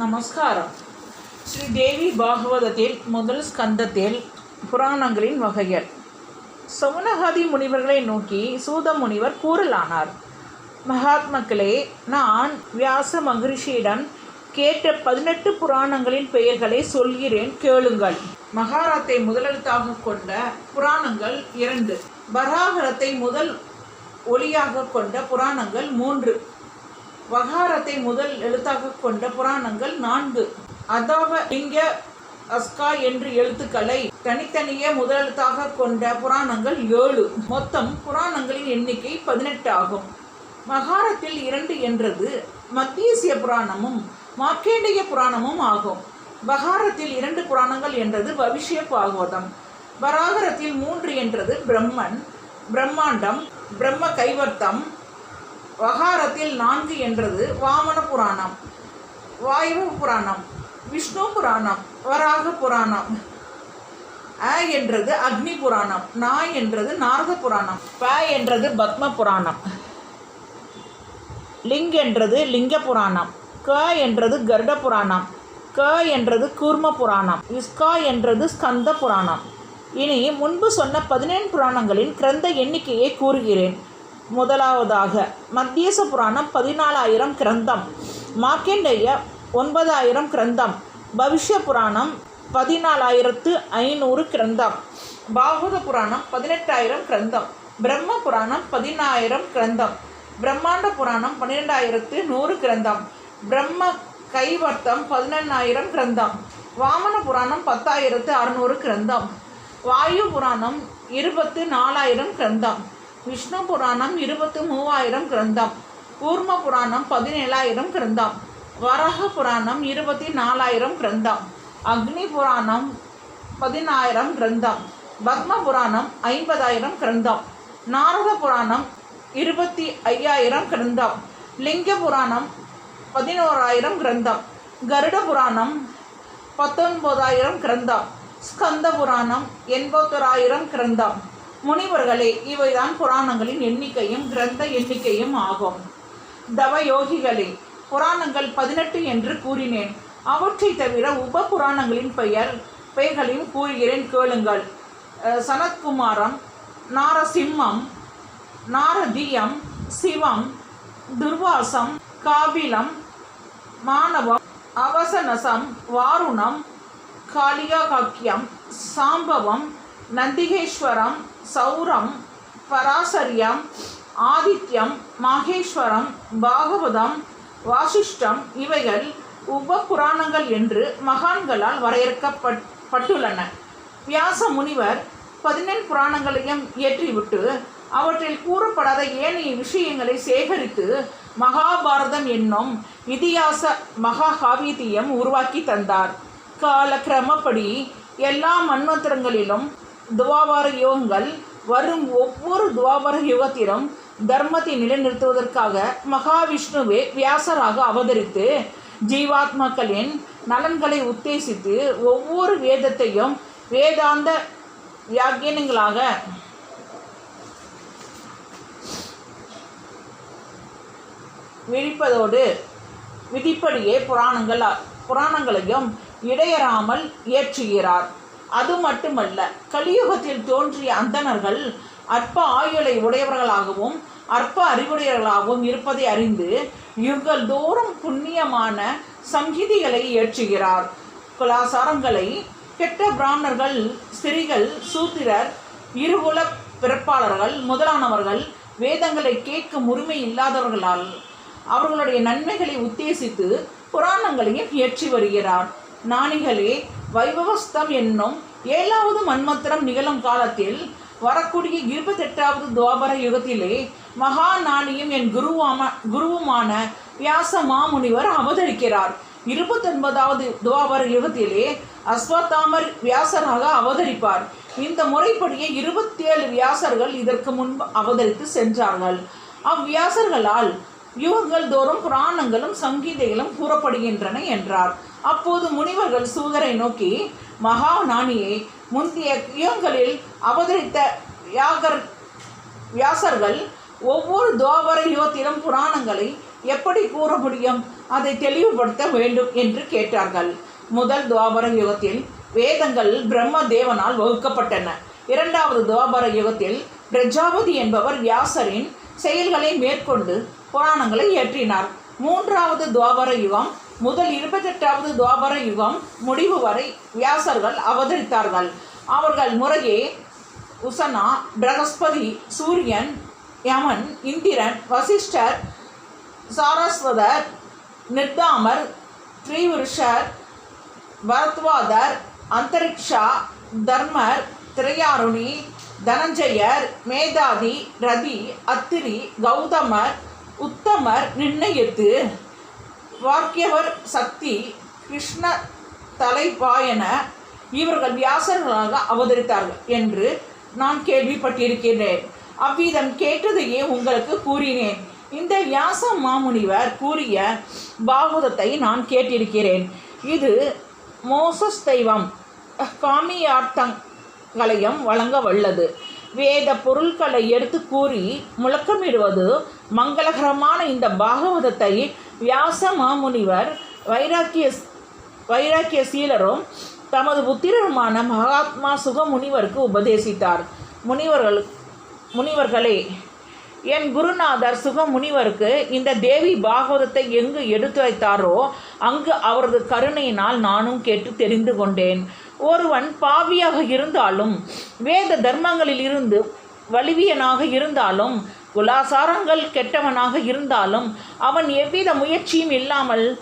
நமஸ்காரம். ஸ்ரீ தேவி பாகவதத்தில் முதல் ஸ்கந்தத்தில் புராணங்களின் வகைகள். சவுனகாதி முனிவர்களை நோக்கி சூத முனிவர் கூறலானார். மகாத்மக்களே நான் வியாச மகரிஷியிடம் கேட்ட பதினெட்டு புராணங்களின் பெயர்களை சொல்கிறேன் கேளுங்கள். மகாரத்தை முதலெழுத்தாக கொண்ட புராணங்கள் இரண்டு. பராகரத்தை முதல் ஒளியாக கொண்ட புராணங்கள் மூன்று. வகாரத்தை முதல் எழுத்தாக கொண்ட புராணங்கள் நான்கு. அதாவ லிங்க அஸ்கா என்று எழுத்துக்களை தனித்தனியே முதலெழுத்தாக கொண்ட புராணங்கள் ஏழு. மொத்தம் புராணங்களின் எண்ணிக்கை பதினெட்டு ஆகும். மகாரத்தில் இரண்டு என்றது மத்தியசிய புராணமும் மார்க்கேண்டிய புராணமும் ஆகும். பகாரத்தில் இரண்டு புராணங்கள் என்றது பவிஷ்ய பாகவதம். பராகரத்தில் மூன்று என்றது பிரம்மன் பிரம்மாண்டம் பிரம்ம கைவர்த்தம் வகாரத்தில் நான்கு என்றது வாமன புராணம் வாயு புராணம் விஷ்ணு புராணம் வராக புராணம். அ என்றது அக்னி புராணம் நா என்றது நாரத புராணம் ப என்றது பத்ம புராணம். லிங் என்றது லிங்க புராணம் க என்றது கருட புராணம் க என்றது கூர்ம புராணம் இஸ்கா என்றது ஸ்கந்த புராணம். இனி முன்பு சொன்ன பதினேழு புராணங்களின் கிரந்த எண்ணிக்கையை கூறுகிறேன். முதலாவதாக மத்தியச புராணம் பதினாலாயிரம் கிரந்தம். மார்க்கண்டேய ஒன்பதாயிரம் கிரந்தம். பவிஷ்ய புராணம் பதினாலாயிரத்து ஐநூறு கிரந்தம். பாகவத புராணம் பதினெட்டாயிரம் கிரந்தம். பிரம்ம புராணம் பதினாயிரம் கிரந்தம். பிரம்மாண்ட புராணம் பன்னிரெண்டாயிரத்து நூறு கிரந்தம். பிரம்ம கைவர்த்தம் பதினெண்ணாயிரம் கிரந்தம். வாமன புராணம் பத்தாயிரத்து அறுநூறு கிரந்தம். வாயு புராணம் இருபத்து நாலாயிரம் கிரந்தம். விஷ்ணு புராணம் இருபத்து மூவாயிரம் கிரந்தம். கூர்ம புராணம் பதினேழாயிரம் கிரந்தம். வரக புராணம் இருபத்தி நாலாயிரம் கிரந்தம். அக்னி புராணம் பதினாயிரம் கிரந்தம். பத்ம புராணம் ஐம்பதாயிரம் கிரந்தம். நாரத புராணம் இருபத்தி ஐயாயிரம் கிரந்தம். லிங்க புராணம் பதினோராயிரம் கிரந்தம். கருட புராணம் பத்தொன்பதாயிரம் கிரந்தம். ஸ்கந்த புராணம் எண்பத்தோராயிரம் கிரந்தம். முனிவர்களே இவைதான் புராணங்களின் எண்ணிக்கையும் கிரந்த எண்ணிக்கையும் ஆகும். தவ யோகிகளே புராணங்கள் பதினெட்டு என்று கூறினேன். அவற்றை தவிர உப புராணங்களின் பெயர் பெயர்களையும் கூறுகிறேன் கேளுங்கள். சனத்குமாரம் நாரசிம்மம் நாரதீயம் சிவம் துர்வாசம் காபிலம் மாணவம் அவசனசம் வாருணம் காளியாகாக்கியம் சாம்பவம் நந்திகேஸ்வரம் சௌரம் பராசரியம் ஆதித்யம் மாகேஸ்வரம் பாகவதம் வாசிஷ்டம் இவைகள் உப புராணங்கள் என்று மகான்களால் வரையறுக்கப்பட்டுள்ளன. வியாச முனிவர் பதினெண் புராணங்களையும் இயற்றிவிட்டு அவற்றில் கூறப்படாத ஏனைய விஷயங்களை சேகரித்து மகாபாரதம் என்னும் இதிகாச மகாகாவியத்தையும் உருவாக்கி தந்தார். காலக்கிரமப்படி எல்லா மன்வத்திரங்களிலும் துவாபார யுகங்கள் வரும் ஒவ்வொரு துவாபர யுகத்திலும் தர்மத்தை நிலைநிறுத்துவதற்காக மகாவிஷ்ணுவே வியாசராக அவதரித்து ஜீவாத்மாக்களின் நலன்களை உத்தேசித்து ஒவ்வொரு வேதத்தையும் வேதாந்த வியாக்கியனங்களாக விழிப்பதோடு விதிப்படியே புராணங்கள் புராணங்களையும் இடையறாமல் இயற்றுகிறார். அது மட்டுமல்ல கலியுகத்தில் தோன்றிய அந்தணர்கள் அற்ப ஆயுளை உடையவர்களாகவும் அற்ப அறிவுடையவர்களாகவும் இருப்பதை அறிந்து யுகல் தோறும் புண்ணியமான சங்கீதிகளை இயற்றுகிறார் கலாசாரங்களை கெட்ட பிராமணர்கள் ஸ்திரிகள் சூத்திரர் இருகுல பிறப்பாளர்கள் முதலானவர்கள் வேதங்களை கேட்கும் உரிமை இல்லாதவர்களால் அவர்களுடைய நன்மைகளை உத்தேசித்து புராணங்களையும் இயற்றி வருகிறார். நாணிகளே வைபவஸ்தம் என்னும் ஏழாவது மன்மத்திரம் நிகழும் காலத்தில் வரக்கூடிய இருபத்தெட்டாவது துவாபர யுகத்திலே மகா நாணியும் என் குருவாம குருவுமான வியாச மாமுனிவர் அவதரிக்கிறார். இருபத்தொன்பதாவது துவாபர யுகத்திலே அஸ்வத்தாமர் வியாசராக அவதரிப்பார். இந்த முறைப்படியே இருபத்தி ஏழு வியாசர்கள் இதற்கு முன்பு அவதரித்து சென்றார்கள். அவ்வியாசர்களால் யுகங்கள் தோறும் புராணங்களும் சங்கீதைகளும் கூறப்படுகின்றன என்றார். அப்போது முனிவர்கள் சூதரை நோக்கி மகா நாணியை முந்தைய யுகங்களில் அவதரித்த வியாகர் வியாசர்கள் ஒவ்வொரு துவாபர யுகத்திலும் புராணங்களை எப்படி கூற முடியும்? அதை தெளிவுபடுத்த வேண்டும் என்று கேட்டார்கள். முதல் துவாபர யுகத்தில் வேதங்கள் பிரம்ம தேவனால் வகுக்கப்பட்டன. இரண்டாவது துவாபர யுகத்தில் பிரஜாபதி என்பவர் வியாசரின் செயல்களை மேற்கொண்டு புராணங்களை இயற்றினார். மூன்றாவது துவாபர யுகம் முதல் இருபத்தெட்டாவது துவாபர யுகம் முடிவு வரை வியாசர்கள் அவதரித்தார்கள். அவர்கள் முறையே உசனா பிரகஸ்பதி சூரியன் யமன் இந்திரன் வசிஷ்டர் சாரஸ்வதர் நிர்தாமர் த்ரிவிருஷர் பரத்வாதர் அந்தரிக்ஷா தர்மர் திரையாருணி தனஞ்சயர் மேதாதி ரதி அத்திரி கௌதமர் உத்தமர் நிர்ணயித்து வாக்கியவர் சக்தி கிருஷ்ண தலைப்பாயன இவர்கள் வியாசர்களாக அவதரித்தார்கள் என்று நான் கேள்விப்பட்டிருக்கிறேன் அவ்விதம் கேட்டதையே உங்களுக்கு கூறினேன். இந்த வியாச மாமுனிவர் கூறிய பாகவதத்தை நான் கேட்டிருக்கிறேன். இது மோசஸ் தெய்வம் காமியார்த்தங்களையும் வழங்க வல்லது. வேத பொருட்களை எடுத்து கூறி முழக்கமிடுவது மங்களகரமான இந்த பாகவதத்தை வியாச மாமுனிவர் வைராக்கிய வைராக்கிய சீலரும் தமது புத்திரருமான மகாத்மா சுகமுனிவருக்கு உபதேசித்தார். முனிவர்கள் முனிவர்களே என் குருநாதர் சுக முனிவருக்கு இந்த தேவி பாகவதத்தை எங்கு எடுத்து வைத்தாரோ அங்கு அவரது கருணையினால் நானும் கேட்டு தெரிந்து கொண்டேன். ஒருவன் பாவியாக இருந்தாலும் வேத தர்மங்களில் இருந்து வலிவியனாக இருந்தாலும் குலாசாரங்கள் கெட்டவனாக இருந்தாலும் அவன் எவ்வித முயற்சியும் இல்லாமல்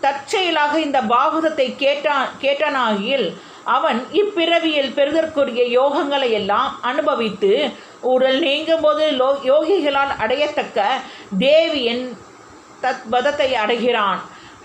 தற்செயலாக இந்த பாகவதத்தை கேட்டான் கேட்டனாகில் அவன் இப்பிறவியில் பெறுதற்குரிய யோகங்களை எல்லாம் அனுபவித்து உடல் நீங்கும் போது லோ யோகிகளால் அடையத்தக்க தேவியின் தத்பதத்தை அடைகிறான்.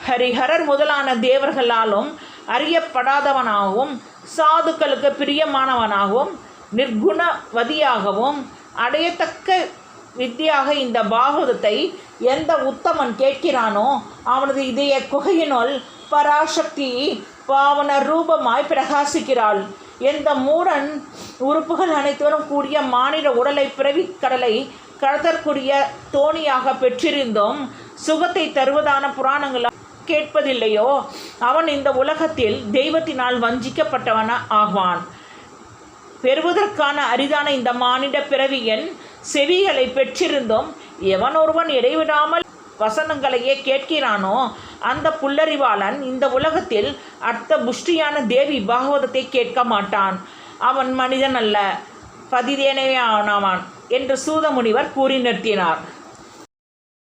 ஹரிஹரர் முதலான தேவர்களாலும் அறியப்படாதவனாகவும் சாதுக்களுக்கு பிரியமானவனாகவும் நிர்குணவதியாகவும் அடையத்தக்க வித்தியாக இந்த பாகவதத்தை எந்த உத்தமன் கேட்கிறானோ அவனது இதய குகையினுள் பராசக்தி பாவன ரூபமாய் பிரகாசிக்கிறாள். எந்த மூடன் உறுப்புகள் அனைத்துடன் கூடிய மாநில உடலை பிறவி கடலை கடத்தற்குரிய தோணியாக பெற்றிருந்தும். சுகத்தை தருவதான புராணங்கள் கேட்பதில்லையோ? அவன் இந்த உலகத்தில் தெய்வத்தினால் வஞ்சிக்கப்பட்டவன ஆவான். பெறுவதற்கான அரிதான இந்த மானிட பிறவியின் செவிகளை பெற்றிருந்தும். எவன் ஒருவன் இடைவிடாமல் வசனங்களையே கேட்கிறானோ? அந்த புல்லறிவாளன் இந்த உலகத்தில் அர்த்த புஷ்டியான தேவி பாகவதத்தை கேட்க மாட்டான். அவன் மனிதன் அல்ல பதிதேனவே ஆனாவான் என்று சூதமுனிவர் கூறி நிறுத்தினார்.